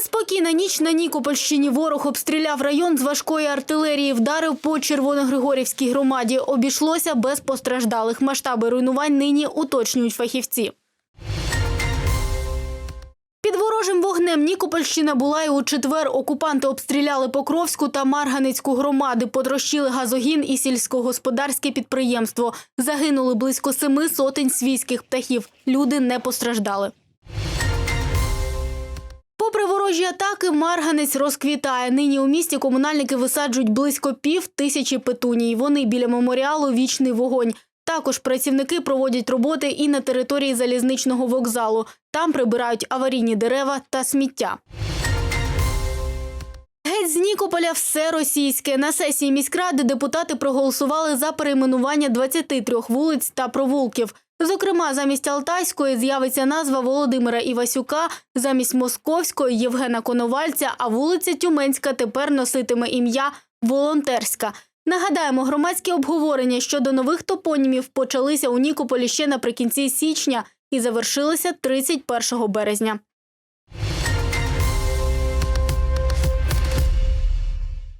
Неспокійна ніч на Нікопольщині. Ворог обстріляв район з важкої артилерії, вдарив по Червоногригорівській громаді. Обійшлося без постраждалих. Масштаби руйнувань нині уточнюють фахівці. Під ворожим вогнем Нікопольщина була і у четвер. Окупанти обстріляли Покровську та Марганецьку громади, потрощили газогін і сільськогосподарське підприємство. Загинули близько семи сотень свійських птахів. Люди не постраждали. Ворожі атаки, Марганець розквітає. Нині у місті комунальники висаджують близько пів тисячі петуній. Вони біля меморіалу Вічний вогонь. Також працівники проводять роботи і на території залізничного вокзалу. Там прибирають аварійні дерева та сміття. Геть з Нікополя все російське. На сесії міськради депутати проголосували за перейменування 23 вулиць та провулків. Зокрема, замість Алтайської з'явиться назва Володимира Івасюка, замість Московської Євгена Коновальця, а вулиця Тюменська тепер носитиме ім'я Волонтерська. Нагадаємо, громадські обговорення щодо нових топонімів почалися у Нікополі ще наприкінці січня і завершилися 31 березня.